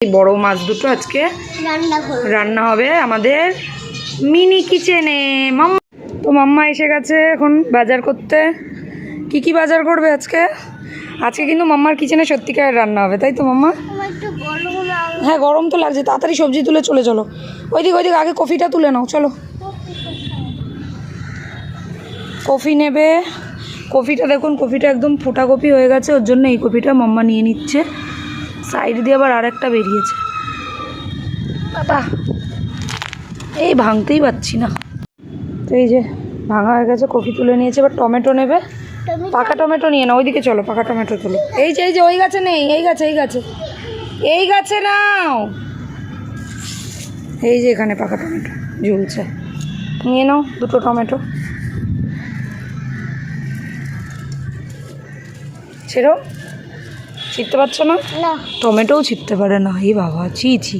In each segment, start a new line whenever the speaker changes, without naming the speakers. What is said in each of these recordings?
বড় মাছ দুটো আজকে
রান্না
হবে। আমাদের মিনি কিচেনে। মাম্মা তো মাম্মা এসে গেছে এখন বাজার করতে। কি কি বাজার করবে আজকে? আজকে কিন্তু মাম্মার কিচেনে সত্যিকারের রান্না হবে তাই তো মাম্মা? হ্যাঁ গরম তো লাগছে তাড়াতাড়ি সবজি তুলে চলে চলো। ওইদিক ওইদিক আগে কফিটা তুলে নাও চলো। কফি নেবে। কফিটা দেখুন কফিটা একদম ফোটা কফি হয়ে গেছে ওর জন্য এই কফিটা মাম্মা নিয়ে নিচ্ছে। সাইড দিয়ে আবার আরেকটা বেরিয়েছে। বাবা এই ভাঙতেই পাচ্ছি না। তো এই যে ভাঙা হয়ে গেছে কফি তুলে নিয়েছে এবার টমেটো নেবে। পাকা টমেটো নিয়ে না ওইদিকে চলো পাকা টমেটো তুলো। এই যে এই যে ওই গাছে নেই এই গাছে এই গাছে। এই গাছে নাও। এই যে এখানে পাকা টমেটো ঝুলছে। নিয়ে নাও দুটো টমেটো। ছেড়ো। ছিটতে পারছ না? টমেটোও ছিটতে পারে না। এই বাবা ছি ছি।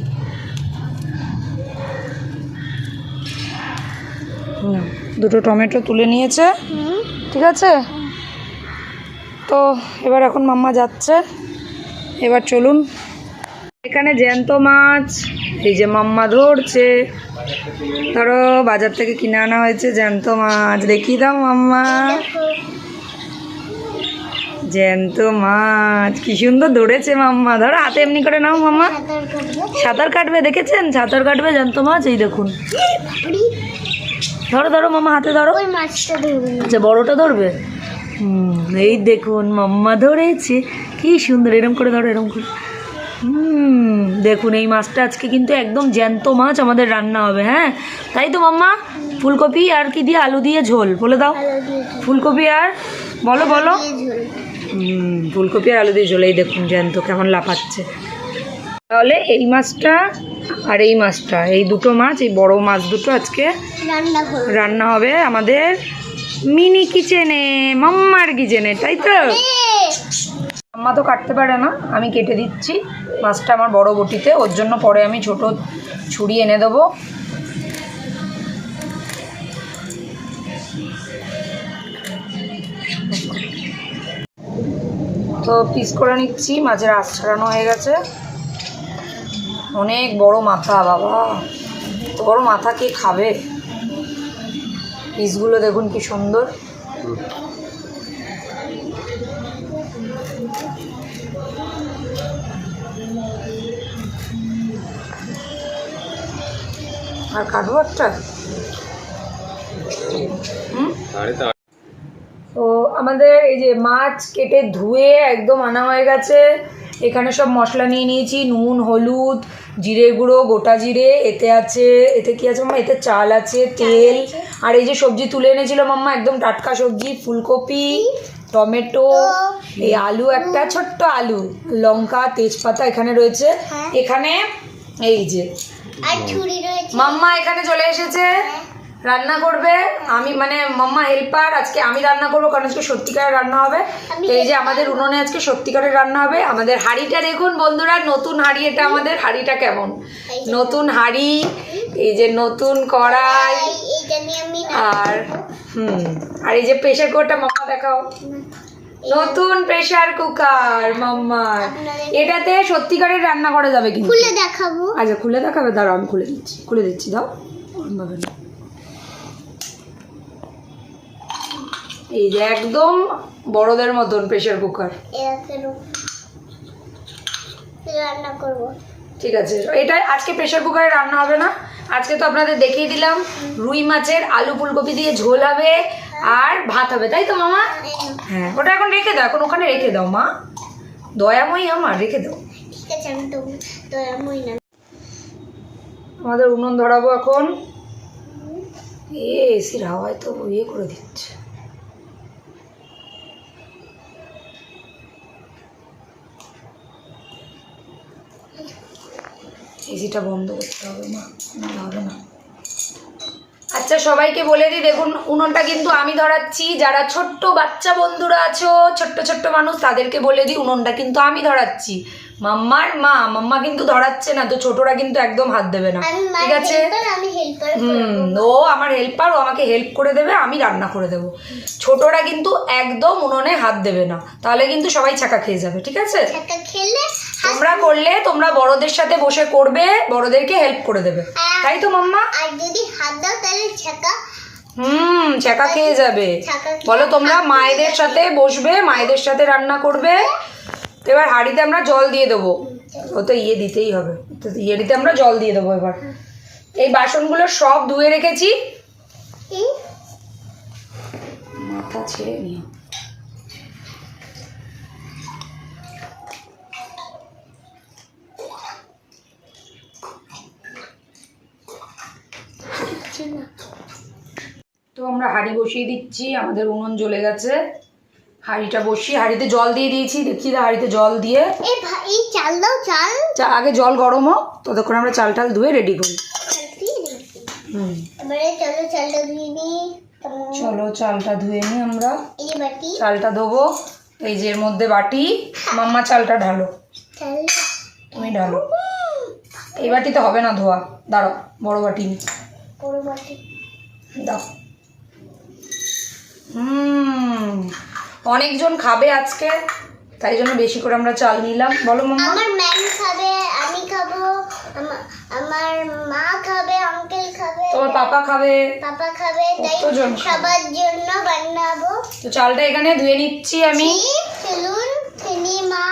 নাও, দুটো টমেটো তুলে নিয়েছে। ঠিক আছে? তো এবার এখন মাম্মা যাচ্ছে। এবার চলুন। এখানে জ্যান্ত মাছ এই যে মাম্মা ধরছে। ধরো বাজার থেকে কিনে আনা হয়েছে জ্যান্ত মাছ। দেখি দাও মাম্মা। জ্যান্ত মাছ। কি সুন্দর ধরেছে মাম্মা। ধরো হাতে এমনি করে নাও মাম্মা।
সাঁতার কাটবে
দেখেছেন? সাঁতার কাটবে জ্যান্ত মাছ এই দেখুন। ধরো ধরো মামা হাতে ধরো। আচ্ছা বড়টা ধরবে? হুম এই দেখুন মাম্মা ধরেছে। কি সুন্দর এরম করে ধরো এরম করে। হুম দেখুন এই মাছটা আজকে কিন্তু একদম জ্যান্ত মাছ আমাদের রান্না হবে হ্যাঁ? তাই তো মাম্মা? ফুলকপি আর কি দিয়ে? আলু দিয়ে ঝোল বলে দাও। ফুলকপি আর বলো বলো। ফুলকপি আর আলু দিয়ে ঝোল এই দেখুন জ্যান্ত কেমন লাফাচ্ছে। তাহলে এই মাছটা আর এই মাছটা এই দুটো মাছ এই বড় মাছ দুটো আজকে
রান্না
রান্না হবে আমাদের মিনি কিচেনে মাম্মার কিচেনে তাই তো? মাম্মা তো কাটতে পারে না আমি কেটে দিচ্ছি। মাছটা আমার বড় বটিতে ওর জন্য পরে আমি ছোট ছুরি এনে দেবো। তো পিস করে নিচ্ছি মাছের আঁশ ছাড়ানো হয়ে গেছে। অনেক বড় মাথা, বাবা। তো বড় মাথা কে খাবে? পিসগুলো দেখুন কি সুন্দর। আর কাটবো একটা? তো আমাদের এই যে মাছ কেটে ধুয়ে একদম আনা হয়ে গেছে। এখানে সব মশলা নিয়ে নিয়েছি নুন হলুদ জিরে গুঁড়ো গোটা জিরে এতে আছে এতে কি আছে মাম্মা? এতে চাল আছে তেল আর এই যে সবজি তুলে এনেছিল মাম্মা একদম টাটকা সবজি ফুলকপি টমেটো এই আলু একটা ছোট্ট আলু লঙ্কা তেজপাতা এখানে রয়েছে।
হ্যাঁ।
এখানে এই যে মাম্মা এখানে চলে এসেছে। রান্না করবে আমি মানে মাম্মা হেল্পার আজকে আমি রান্না করব কারণ আজকে সত্যিকারের রান্না হবে। এই যে আমাদের উনুনে আজকে সত্যিকারের রান্না হবে। আমাদের হাঁড়িটা দেখুন বন্ধুরা নতুন হাঁড়ি এটা আমাদের হাঁড়িটা কেমন? নতুন হাঁড়ি এই যে নতুন কড়াই আর হুম আর এই যে প্রেশার কুকারটা মাম্মা দেখাও। নতুন প্রেশার কুকার মাম্মা। এটাতে সত্যিকারের রান্না করা যাবে কিন্তু।
খুলে দেখাবো।
আচ্ছা খুলে দেখাবে দাঁড়াও আমি খুলে দিচ্ছি খুলে দিচ্ছি দাও। ওরমভাবে না। এই যে একদম বড়দের মতন প্রেশার কুকার
রান্না করব।
ঠিক আছে এটা আজকে প্রেশার কুকারে রান্না হবে না। আজকে তো আপনাদের দেখিয়ে দিলাম রুই মাছের আলু ফুলকপি দিয়ে ঝোল হবে আর ভাত হবে তাই তো মামা? হ্যাঁ ওটা এখন রেখে দাও এখন ওখানে রেখে দাও মা। দয়াময়ী আমার রেখে দাও।
ঠিক আছে আমি তো তো না।
আমাদের উনুন ধরাবো এখন। এ এসির হাওয়ায় তো ইয়ে করে দিচ্ছে। এসিটা বন্ধ করতে হবে না না হবে না। আচ্ছা সবাইকে বলে দিই দেখুন উনুনটা কিন্তু আমি ধরাচ্ছি। যারা ছোট্ট বাচ্চা বন্ধুরা আছো ছোট্ট ছোট্ট মানুষ তাদেরকে বলে দিই উনুনটা কিন্তু আমি ধরাচ্ছি। মাম্মার মা মাম্মা কিন্তু ধরাচ্ছে না তো ছোটরা কিন্তু একদম হাত দেবে না। ঠিক আছে? হুম ও আমার হেল্পার ও আমাকে হেল্প করে দেবে আমি রান্না করে দেবো। ছোটরা কিন্তু একদম উনুনে হাত দেবে না। তাহলে কিন্তু সবাই ছাকা খেয়ে যাবে ঠিক আছে?
খেলে
তোমরা করলে তোমরা বড়দের সাথে বসে করবে বড়দেরকে হেল্প করে দেবে। তাই তো মাম্মা?
আর যদি হাত দাও তাহলে ছেঁকা
হুম ছেঁকা খেয়ে যাবে। বলো তোমরা মায়েদের সাথে বসবে মায়েদের সাথে রান্না করবে। এবার হাঁড়িতে আমরা জল দিয়ে দেবো। ও তো ইয়ে দিতেই হবে। তো ইয়েটিতে আমরা জল দিয়ে দেবো এবার। এই বাসনগুলো সব ধুয়ে রেখেছি। মাথা ছেড়ে নিও। তো আমরা হাঁড়ি বসিয়ে দিচ্ছি আমাদের উনুন জ্বলে গেছে। হাঁড়িটা বসিয়ে হাঁড়িতে জল দিয়ে দিয়েছি দেখছি না হাঁড়িতে জল দিয়ে।
এই চাল দাও চাল।
আগে জল গরম হোক ততক্ষণ আমরা চাল টাল ধুয়ে রেডি করি। হুম।
চলো চালটা ধুয়ে তারপর
চলো চালটা ধুয়ে নিই আমরা।
এই বাটি।
চালটা ধোবো। এই যে এর মধ্যে বাটি। মাম্মা চালটা ঢালো। তুমি ঢালো। এই বাটিতে হবে না ধোয়া। দাঁড়াও বড় বাটি নি।
বড় বাটি।
দাও। হুম। অনেকজন খাবে আজকে তাই জন্য বেশি করে আমরা চাল নিলাম। বলো মাম্মা।
আমার ম্যাম খাবে আমি খাব আমার মা খাবে আঙ্কেল খাবে।
তোমার পাপা খাবে।
পাপা খাবে তাই? সবার জন্য বানাবো।
তো চালটা এখানে ধুয়ে নিচ্ছি আমি।
চলুন চিনি মা।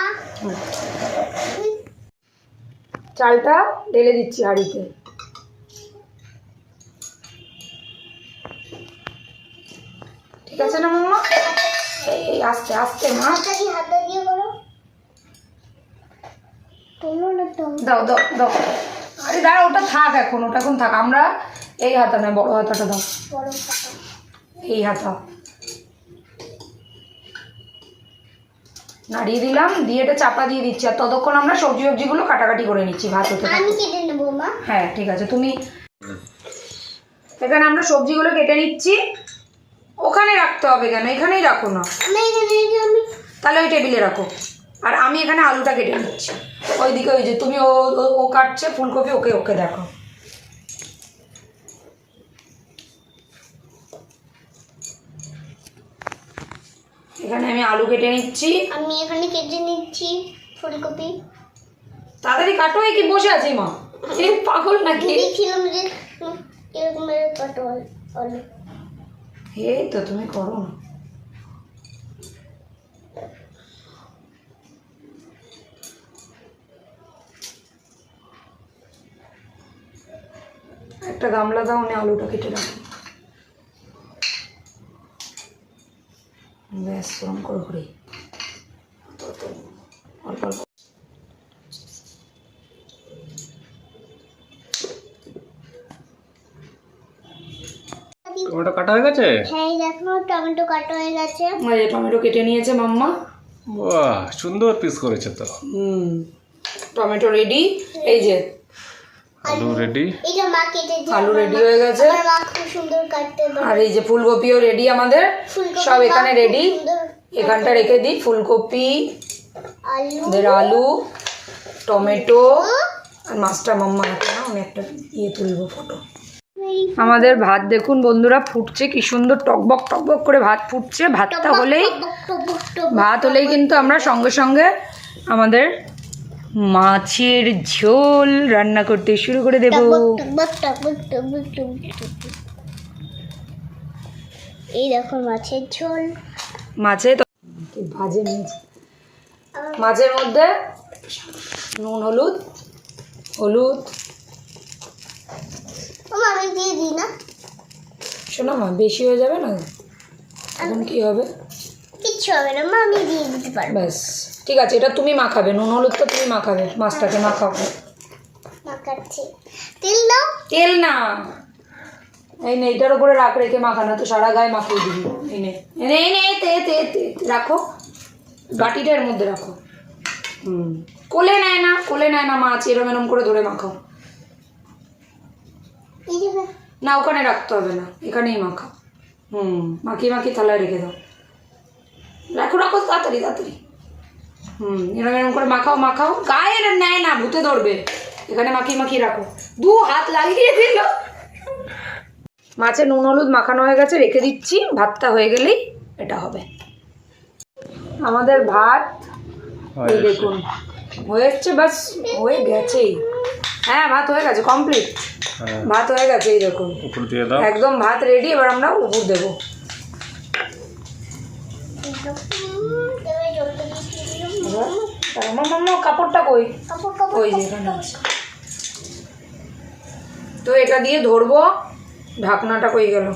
চালটা ঢেলে দিচ্ছি হাঁড়িতে। ঠিক আছে না মাম্মা এই এই, আস্তে আস্তে মা। দাও দাও দাও। আরে দাঁড়া ওটা থাক এখন ওটা এখন থাক। আমরা এই হাতা নয় বড় হাতাটা দাও। এই হাতা। নাড়িয়ে দিলাম দিয়ে এটা চাপা দিয়ে দিচ্ছি। আর ততক্ষণ আমরা সবজি সবজিগুলো কাটাকাটি করে নিচ্ছি ভাত হতে হ্যাঁ ঠিক আছে। তুমি এখানে আমরা সবজিগুলো কেটে নিচ্ছি। ওখানে রাখতে হবে কেন? এখানেই রাখো না।
আমি এখানে আমি
তাহলে ওই টেবিলে রাখো। আর আমি এখানে আলুটা কেটে নিচ্ছি। ওইদিকে ওই যে তুমি ও ও- কাটছে ফুলকপি ওকে ওকে দেখো। এখানে আমি আলু কেটে নিচ্ছি।
আমি এখানে কেটে নিচ্ছি ফুলকপি।
তাড়াতাড়ি কাটো কি বসে আছি মা? পাগল নাকি?
দেখছিলাম যে এরকম কাটো আলু।
এই তো, তুমি করো না। একটা গামলা দাও, আমি আলুটা কেটে রাখি ব্যাস, গরম করে অল্প অল্প।
টমেটো কাটা হয়ে গেছে?
হ্যাঁ এই দেখো টমেটো কাটা হয়ে গেছে।
এই টমেটো কেটে নিয়েছে মাম্মা।
বাহ সুন্দর পিস করেছে তো।
হুম টমেটো রেডি এই যে।
আলু রেডি
এইটা মা কেটে
আলু রেডি হয়ে গেছে।
আমার মা খুব সুন্দর কাটতে পারে
আর এই যে ফুলকপিও রেডি আমাদের। সব এখানে রেডি এখানটা রেখে দিই। ফুলকপি
আলু।
আমাদের আলু টমেটো আর মাছটা মাম্মা হাতে না আমি একটা ইয়ে তুলবো ফটো আমাদের ভাত দেখুন বন্ধুরা ফুটছে কি সুন্দর টকবক টকবক করে ভাত ফুটছে। ভাতটা হলেই ভাত হলেই কিন্তু আমরা সঙ্গে সঙ্গে আমাদের মাছের ঝোল রান্না করতে শুরু করে দেব।
এই দেখো মাছের ঝোল।
মাছে তো ভাজে মাছের মধ্যে নুন হলুদ হলুদ
আমি দিয়ে দিই না।
শোনো মা বেশি হয়ে যাবে না? এখন কি হবে?
কিচ্ছু হবে না মা আমি দিয়ে দিতে পারব।
ব্যাস ঠিক আছে এটা তুমি মাখাবে নুন হলুদ তো তুমি মাখাবে মাছটাকে মাখাও।
মাখাচ্ছি। তেল দাও।
তেল না। এই নে এইটার উপরে রাখ রেখে মাখানো তো সারা গায়ে মাখিয়ে দিবি। এই নে এই নে, তে তে তে রাখো। বাটিটা এর মধ্যে রাখো। হুম। কোলে নেয় না কোলে নেয় না মাছ এরম এরম করে ধরে মাখাও। না ওখানে রাখতে হবে না এখানেই মাখাও হুম মাখিয়ে মাখিয়ে থালায় রেখে দাও। রাখো রাখো তাড়াতাড়ি তাড়াতাড়ি। হুম এরকম এরম করে মাখাও মাখাও। গায়ে নেয় না ভূতে ধরবে। এখানে মাখিয়ে মাখিয়ে রাখো। দু হাত লাগিয়ে দিল। মাছে নুন হলুদ মাখানো হয়ে গেছে রেখে দিচ্ছি। ভাতটা হয়ে গেলেই এটা হবে। আমাদের ভাত এই দেখুন হয়ে যাচ্ছে বাস হয়ে গেছেই। হ্যাঁ ভাত হয়ে গেছে কমপ্লিট ভাত হয়ে গেছে এই দেখুন
উপর দিয়ে দাও।
একদম ভাত রেডি এবার আমরা উপর দেবো। কাপড়টা কই? ওই তো এটা দিয়ে ধরবো ঢাকনাটা কই গেল?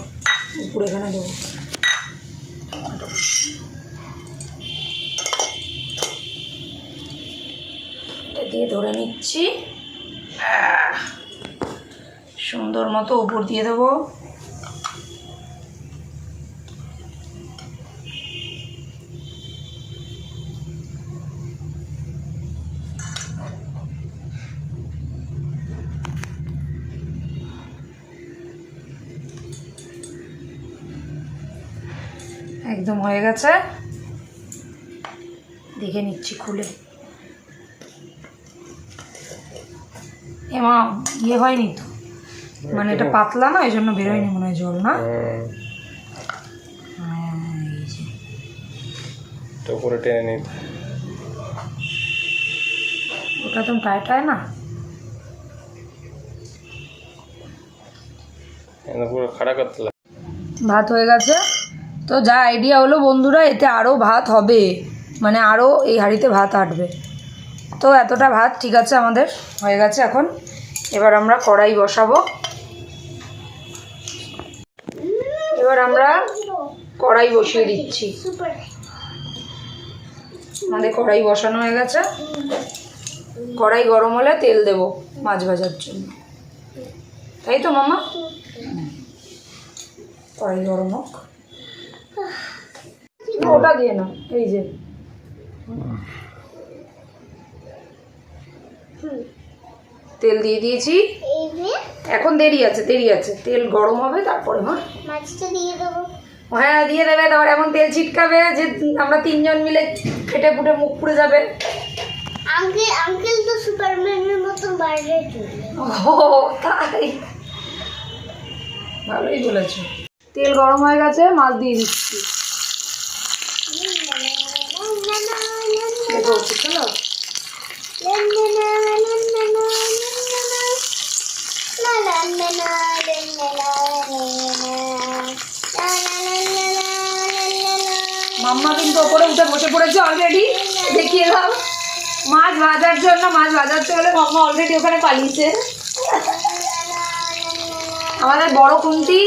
উপরে এখানে দেবো। দিয়ে ধরে নিচ্ছি। সুন্দর মতো উপর দিয়ে দেবো। একদম হয়ে গেছে। দেখে নিচ্ছি খুলে। এমা ইয়ে হয়নি তো? মানে এটা পাতলা না এই জন্য বেরোয়নি মনে হয় জল না? হ্যাঁ, এই যে।
এটা উপরে টেনে নিই
ওটা তো টাইট হয় না।
পুরো খাড়া করতে
ভাত হয়ে গেছে। তো যা আইডিয়া হলো বন্ধুরা এতে আরও ভাত হবে। মানে আরও এই হাঁড়িতে ভাত আটবে। তো এতটা ভাত ঠিক আছে আমাদের হয়ে গেছে এখন। এবার আমরা কড়াই বসাবো। এবার আমরা কড়াই বসিয়ে দিচ্ছি। আমাদের কড়াই বসানো হয়ে গেছে। কড়াই গরম হলে তেল দেব মাছ ভাজার জন্য। তাই তো মামা? কড়াই গরম হোক। ওটা দিয়ে না এই যে। তেল দিয়ে দিয়েছি এখন দেরি আছে দেরি আছে তেল গরম হবে তারপরে মা
মাছটা দিয়ে দেবো
হ্যাঁ দিয়ে দেবে তারপর এমন তেল ছিটকাবে যে আমরা তিনজন মিলে খেটে ফুটে মুখ পুড়ে যাবে
আঙ্কেল আঙ্কেল তো সুপারম্যানের মতন বাইরে
ও তাই ভালোই বলেছ তেল গরম হয়ে গেছে মাছ দিয়ে দিচ্ছি দেখো চলো মাম্মা কিন্তু ওপরে উঠে বসে পড়েছে অলরেডি দেখিয়ে দাও। মাছ ভাজার জন্য, মাছ ভাজাতে হলে মাম্মা অলরেডি ওখানে পালিয়েছে। আমাদের বড় খুন্তি।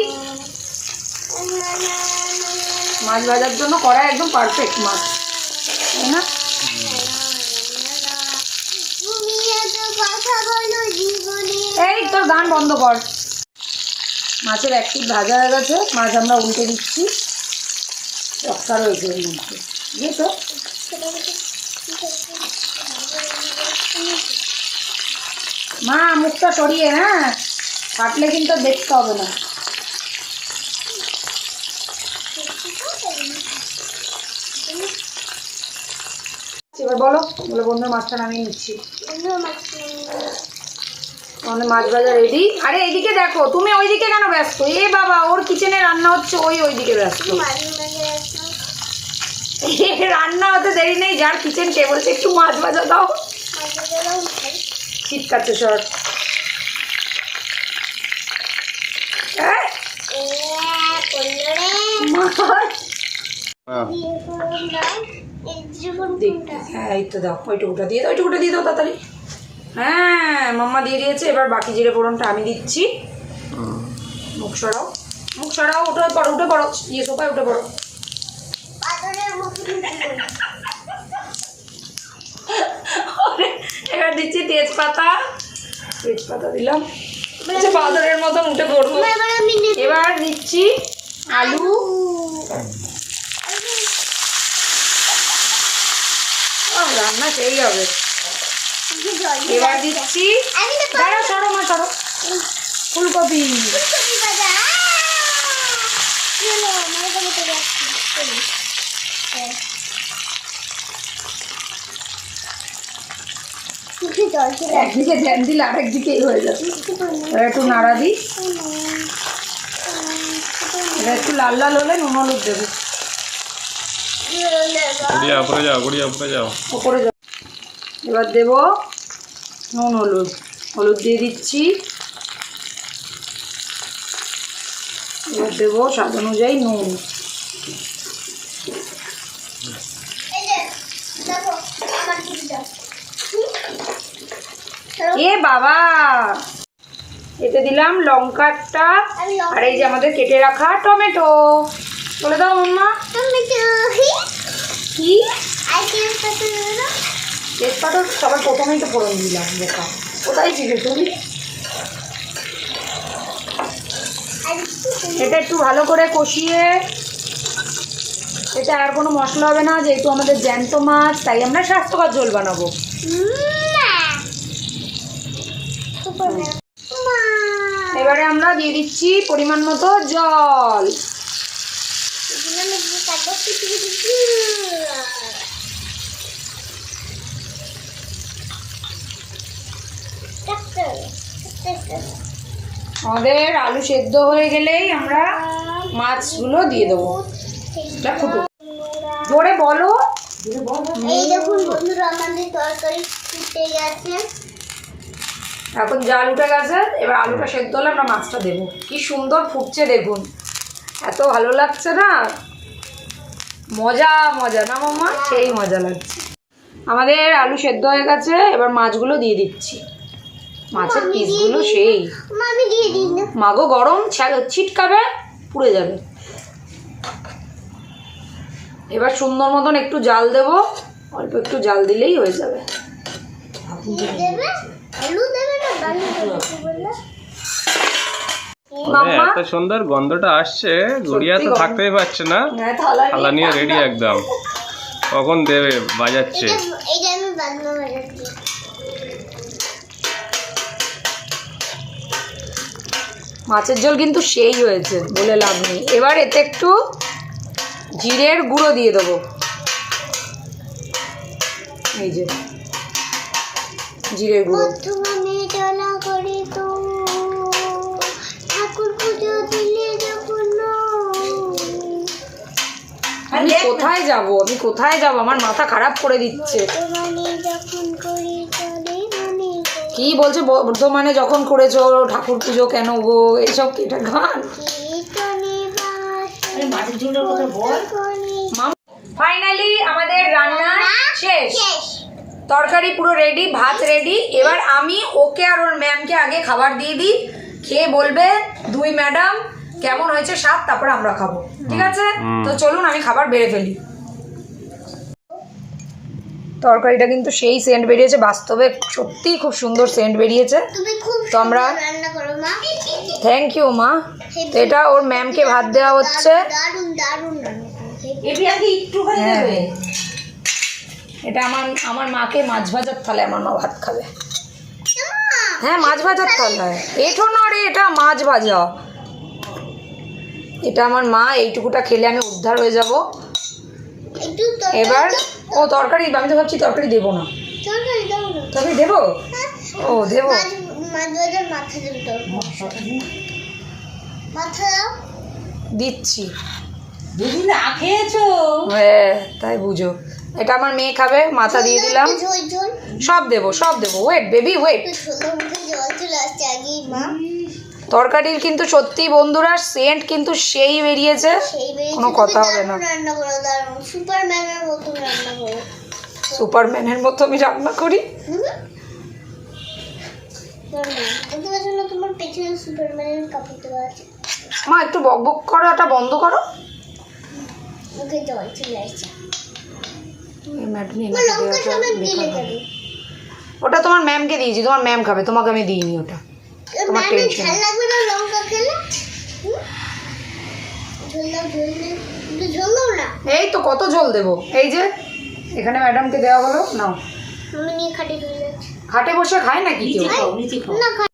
মাছ ভাজার জন্য করা একদম পারফেক্ট মাছ। তাই না? এই, তোর গান বন্ধ কর। মাছের এক ভাজা হয়ে গেছে, মাছ আমরা উল্টে দিচ্ছি। রক্তা রয়েছে এর মধ্যে। বুঝেছ? মা, মুখটা সরিয়ে হ্যাঁ? কাটলে কিন্তু দেখতে হবে না। এবার বলো, বলে বন্ধুর মাছটা নামিয়ে নিচ্ছি। আমাদের মাছ ভাজা রেডি আরে এইদিকে দেখো তুমি ওইদিকে কেন ব্যস্ত? এ বাবা ওর কিচেনে রান্না হচ্ছে ওই ওইদিকে ব্যস্ত। রান্না হতে দেরি নেই যার কিচেন কে বলছে একটু মাছ ভাজা দাও। চিৎকাচ্ছে সর
হ্যাঁ।
হ্যাঁ এই তো দাও ওইটুকুটা দিয়ে দাও ওইটুকুটা দিয়ে দাও তাড়াতাড়ি। হ্যাঁ মাম্মা দিয়ে দিয়েছে এবার বাকি জিরে ফোড়নটা আমি দিচ্ছি। মুখ সরাও। মুখ সরাও উঠে পড়ো উঠে পড়ো। ইয়ে সোফায় উঠে পড়ো। এবার দিচ্ছি তেজপাতা। তেজপাতা দিলাম। আচ্ছা বাদরের মতন উঠে পড়ব। এবার দিচ্ছি আলু। রান্না সেই হবে। এবার দিচ্ছি। দাঁড়া সরো মা সরো। ফুলকপি। একদিকে ধ্যান দিলে আরেকদিকে হয়ে যাবে। একটু নাড়া দিই। এটা একটু লাল লাল হলে নুন হলুদ দেবে।
উপরে যাও উপরে যাও।
ওপরে যাও। এবার দেব নুন হলুদ। হলুদ দিয়ে দিচ্ছি। এবার দেবো স্বাদ অনুযায়ী নুন। এ বাবা! এতে দিলাম লঙ্কাটা আর এই যে আমাদের কেটে রাখা টমেটো। বলে দাও মাম্মা।
টমেটো।
কি? তেজপাতা সবার প্রথমেই তো ফোড়ন দিলাম, বোকা। কোথায় ছিল তুমি? এটা একটু ভালো করে কষিয়ে, এটা আর কোনো মশলা হবে না, যেহেতু আমাদের জ্যান্ত মাছ, তাই আমরা স্বাস্থ্যকর ঝোল বানাবো। এবারে আমরা দিয়ে দিচ্ছি পরিমাণ মতো জল
এগুলো আমি দিয়ে কাটবো কিছু কিছু ট্রাক্টর ট্রাক্টর
আমাদের আলু সেদ্ধ হয়ে গেলেই আমরা মাছগুলো দিয়ে দেবো। ফুটুক। জোরে বলো।
এই দেখুন বন্ধুরা আমাদের তরকারি ফুটে গেছে।
এখন জাল উঠে গেছে এবার আলুটা সেদ্ধ হলে আমরা মাছটা দেবো। কি সুন্দর ফুটছে দেখুন। এত ভালো লাগছে না? মজা মজা না মামা সেই মজা লাগছে। আমাদের আলু সেদ্ধ হয়ে গেছে এবার মাছগুলো দিয়ে দিচ্ছি। মাছের পিসগুলো সেই। মাগো গরম ছিটকাবে পুড়ে যাবে। এবার সুন্দর মতন একটু জাল দেব অল্প একটু জাল দিলেই হয়ে যাবে।
দিয়ে দেবে? আলু দেবে না? বালু দেবে কি বললে?
মাম্মা।
এত সুন্দর গন্ধটা আসছে গুড়িয়া তো থাকতেই পারছে না।
হ্যাঁ থালা
থালা নিয়ে রেডি একদম। কখন দেবে? বাজাচ্ছে।
মাছের ঝোল কিন্তু সেই হয়েছে বলে লাভ নেই। এবার এতে একটু জিরের গুঁড়ো দিয়ে দেবো। এই যে জিরের গুঁড়ো। আমি কোথায় যাব? আমি কোথায় যাব? আমার মাথা খারাপ করে দিচ্ছে
বর্তমানে যখন করি চলে মনে
কি বলছে? বর্ধমানে যখন করেছ ঠাকুর পুজো কেন গো? এইসব কি এটা গান? ফাইনালি আমাদের রান্না শেষ।
শেষ।
তরকারি পুরো রেডি ভাত রেডি এবার আমি ওকে আর ওর ম্যামকে আগে খাবার দিয়ে দিই। খেয়ে বলবে দুই ম্যাডাম কেমন হয়েছে? স্বাদ তারপরে আমরা খাব। ঠিক আছে? তো চলুন আমি খাবার বেড়ে ফেলি। তরকারিটা কিন্তু সেই সেন্ট বেরিয়েছে। বাস্তবে সত্যিই খুব সুন্দর সেন্ট বেরিয়েছে। তো আমরা- থ্যাংক ইউ মা। তো এটা ওর ম্যামকে ভাত দেওয়া হচ্ছে।
দারুণ দারুণ রান্না করো
হ্যাঁ। এটা আমার আমার মাকে মাছ ভাজার থালে আমার মা ভাত খাবে। হ্যাঁ মাছ ভাজার থালায়। এঠো না রে এটা মাছ ভাজা। এটা আমার মা এইটুকুটা খেলে আমি উদ্ধার হয়ে যাব। এবার ও তরকারি আমি তো ভাবছি তরকারি দেবো না।
তরকারি না।
তরকারি দেবো?
হ্যাঁ।
ও দেবো।
মাছ মাছ ভাজার মাথা দেবে তরকারি মাথা দাও।
দিচ্ছি। হ্যাঁ তাই বুঝো। এটা আমার মেয়ে খাবে মাথা দিয়ে দিলাম। সব দেবো সব দেবো। ওয়েট বেবি ওয়েট তরকারির কিন্তু সত্যি বন্ধুরা সেন্ট কিন্তু সেই বেরিয়েছে। কোনো কথা হবে না।
করো সুপারম্যানের মতো করো।
আমি রান্না করি। মা একটু বক বক বন্ধ করো। বেকার হবে।
যাবে
ওটা তোমার ম্যামকে দিয়েছি তোমার ম্যাম খাবে তোমাকে আমি দিইনি ওটা। তোমার
ম্যামের
tension
ঝাল লাগবে না লঙ্কা খেলে হুম? ঝোল দাও ঝোল দাও একটু ঝোল দাও না।
এই তো কত জল দেবো? এই যে এখানে ম্যাডামকে দেওয়া হলো নাও।
আমি নিয়ে খাটে
বসে খায় নাকি কেউ?
না খাই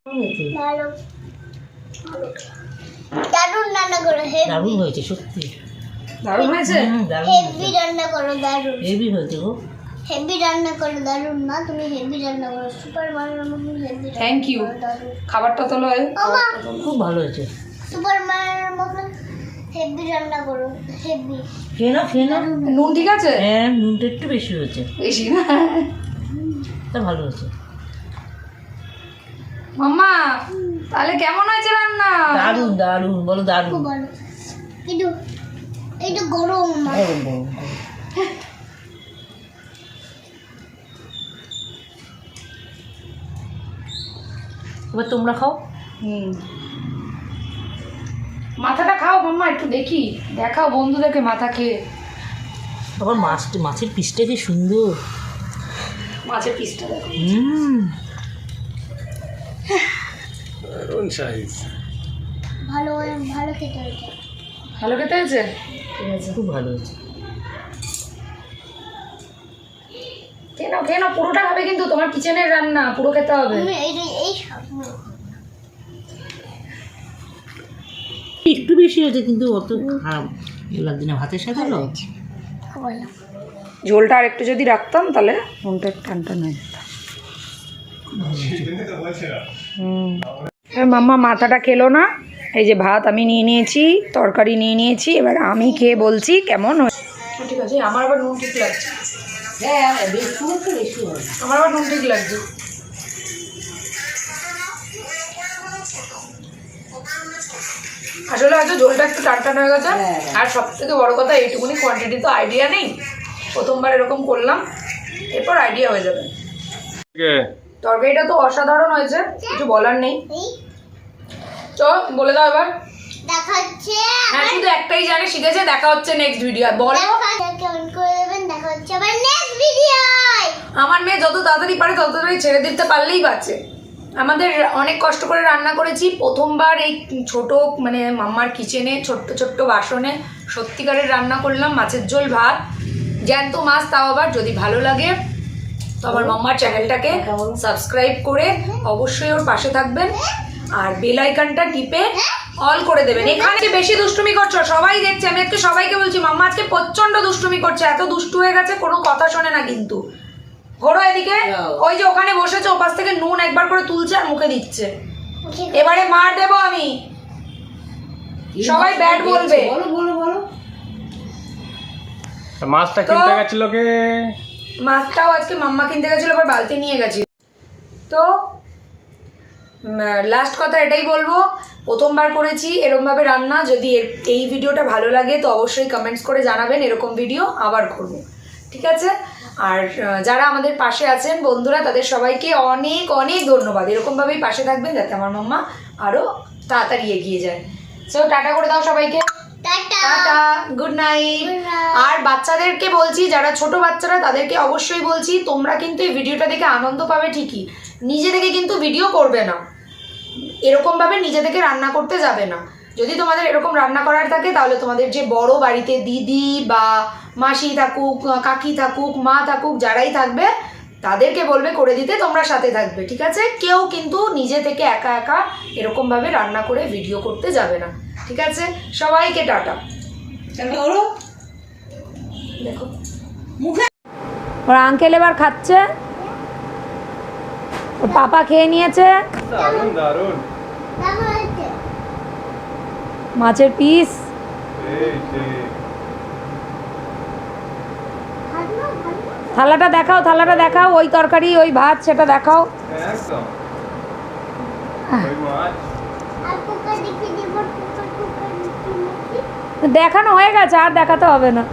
ভালো। দারুণ রান্না করো
দারুণ হয়েছে সত্যি।
দারুণ হয়েছে?
হেভি রান্না করো দারুণ।
হেভি হয়েছে গো।
হেভি রান্না করো দারুণ মা। তুমি হেভি রান্না করো সুপার মানের মতো হেভি
থ্যাংক ইউ খাবারটা তো
লয়।
খুব ভালো হয়েছে।
সুপার মানের মতো হেভি রান্না করো হেভি।
খেয়ে নাও
নুন ঠিক আছে?
হ্যাঁ নুনটা একটু বেশি হয়েছে।
বেশি না?
তা ভালো হয়েছে।
মাম্মা তাহলে কেমন হয়েছে রান্না?
দারুণ দারুণ বলো
খুব
দারুণ
ভালো। কিন্তু এইটা গরম মা।
গরম গরম। এবার তোমরা খাও।
হুম। মাথাটা খাও মাম্মা একটু দেখি। দেখাও বন্ধুদেরকে মাথা খেয়ে।
তখন মাছ মাছের পিসটা কি সুন্দর।
মাছের পিসটা দেখো।
ভালো ভালো খেতে হয়েছে।
ভালো খেতে হয়েছে? ঠিক আছে
খুব ভালো হয়েছে।
খেয়ে নাও পুরোটা খাবে কিন্তু তোমার কিচেনের রান্না পুরো খেতে হবে
আমি এইটা এই স্বপ্ন
একটু বেশি হয়েছে কিন্তু অত খারাপ লাগছে না। ভাতের সাথে
ভালো
ঝোলটা আর একটু যদি রাখতাম তাহলে? মনটা টান টান হুম। আর মাম্মা মাথাটা খেলো না? এই যে ভাত আমি নিয়ে নিয়েছি তরকারি নিয়ে নিয়েছি এবার আমি খেয়ে বলছি কেমন হয়েছে। ঠিক আছে আমার আবার নুন ঠিক লাগছে।
হ্যাঁ
আমার আবার নুন ঠিক লাগছে। আসলে হয়তো ঝোলটা একটু টান টান হয়ে গেছে আর সব থেকে বড় কথা এইটুকুনি কোয়ান্টিটি তো আইডিয়া নেই। প্রথমবার এরকম করলাম এরপর আইডিয়া হয়ে যাবে। তরকারিটা তো অসাধারণ হয়েছে কিছু বলার নেই। চ বলে দাও এবার। হ্যাঁ শুধু একটাই জানে শিখেছে দেখা হচ্ছে নেক্সট ভিডিও বলো।
কেমন করে দেখা হচ্ছে আবার নেক্সট ভিডিও
আমার মেয়ে যত তাড়াতাড়ি পারে তত তাড়াতাড়ি ছেড়ে দিতে পারলেই বাঁচে। আমাদের অনেক কষ্ট করে রান্না করেছি। প্রথমবার এই ছোট মানে মাম্মার কিচেনে ছোট্ট ছোট্ট বাসনে সত্যিকারের রান্না করলাম মাছের ঝোল ভাত। জ্যান্ত মাছ তাও আবার যদি ভালো লাগে তো আমার মাম্মার চ্যানেলটাকে সাবস্ক্রাইব করে অবশ্যই ওর পাশে থাকবেন। আর বেল আইকনটা টিপে অল করে দেবেন। এখানে বেশি দুষ্টুমি করছ সবাই দেখছে। আমি আজকে সবাইকে বলছি মাম্মা আজকে প্রচণ্ড দুষ্টুমি করছে। এত দুষ্টু হয়ে গেছে কোনো কথা শোনে না কিন্তু। ঘোরো এদিকে? ওই যে ওখানে বসেছে ওপাশ থেকে নুন একবার করে তুলছে আর মুখে দিচ্ছে। এবারে মার দেবো আমি। সবাই ব্যাট বলবে।
বলো বলো বলো।
মাছটা কিনতে গেছিল কে?
মাছটাও আজকে মাম্মা কিনতে গেছিল আবার বালতি নিয়ে গেছি তো লাস্ট কথা এটাই বলব প্রথমবার করেছি এরকমভাবে রান্না যদি এই ভিডিওটা ভালো লাগে তো অবশ্যই কমেন্টস করে জানাবেন এরকম ভিডিও আবার করব। ঠিক আছে? আর যারা আমাদের পাশে আছেন বন্ধুরা তাদের সবাইকে অনেক অনেক ধন্যবাদ। এরকমভাবেই পাশে থাকবেন যাতে আমার মাম্মা আরও তাড়াতাড়ি এগিয়ে যায়। সো টাটা করে দাও সবাইকে।
টাটা।
গুড নাইট আর বাচ্চাদেরকে বলছি যারা ছোট বাচ্চারা তাদেরকে অবশ্যই বলছি তোমরা কিন্তু এই ভিডিওটা দেখে আনন্দ পাবে ঠিকই। নিজে থেকে কিন্তু ভিডিও করবে না। এরকমভাবে নিজে থেকে রান্না করতে যাবে না। যদি তোমাদের এরকম রান্না করার থাকে তাহলে তোমাদের যে বড় বাড়িতে দিদি বা মাসি থাকুক কাকি থাকুক মা থাকুক যারাই থাকবে তাদেরকে বলবে করে দিতে তোমরা সাথে থাকবে ঠিক আছে? কেউ কিন্তু নিজে থেকে একা একা এরকমভাবে রান্না করে ভিডিও করতে যাবে না ঠিক আছে? সবাইকে টাটা। দেখো।
মুখে
ওর আঙ্কেল এবার খাচ্ছে। ওর পাপা খেয়ে নিয়েছে। মাছের পিস
এই সেই
ভালো ভালো
থালাটা দেখাও থালাটা দেখাও ওই তরকারি ওই ভাত সেটা দেখাও।
দেখিয়ে
দেখানো হয়ে গেছে আর দেখাতে হবে না।